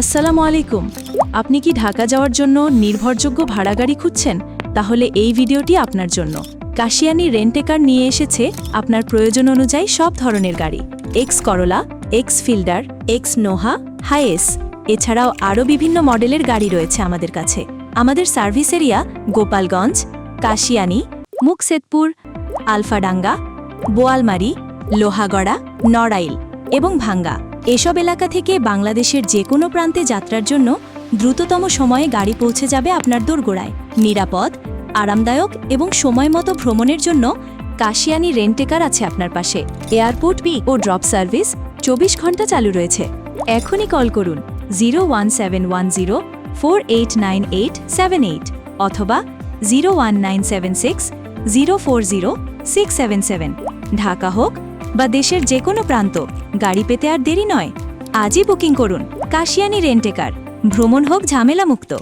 আসসালামু আলাইকুম। আপনি কি ঢাকা যাওয়ার জন্য নির্ভরযোগ্য ভাড়া গাড়ি খুঁজছেন? তাহলে এই ভিডিওটি আপনার জন্য। কাশিয়ানি রেন্টেকার নিয়ে এসেছে আপনার প্রয়োজন অনুযায়ী সব ধরনের গাড়ি। X Corolla X Fielder X Noah Hiace এছাড়াও আরও বিভিন্ন মডেলের গাড়ি রয়েছে আমাদের কাছে। আমাদের সার্ভিস এরিয়া গোপালগঞ্জ, কাশিয়ানি, মুকসেদপুর, আলফাডাঙ্গা, বোয়ালমারি, লোহাগড়া, নড়াইল এবং ভাঙ্গা। এসব এলাকা থেকে বাংলাদেশের যে কোনো প্রান্তে যাত্রার জন্য দ্রুততম সময়ে গাড়ি পৌঁছে যাবে আপনার দোরগোড়ায়। নিরাপদ, আরামদায়ক এবং সময় মতো ভ্রমণের জন্য কাশিয়ানি রেন্টেকার আছে আপনার পাশে। এয়ারপোর্ট বি ও ড্রপ সার্ভিস চব্বিশ ঘণ্টা চালু রয়েছে। এখনই কল করুন zero one seven one zero four eight nine eight seven eight অথবা zero one nine seven six zero four zero six seven seven. Dhaka হোক বা দেশের যে কোনো প্রান্ত, গাড়ি পেতে আর দেরি নয়। আজই বুকিং করুন। Kashiani rent a car. ভ্রমণ হোক ঝামেলামুক্ত।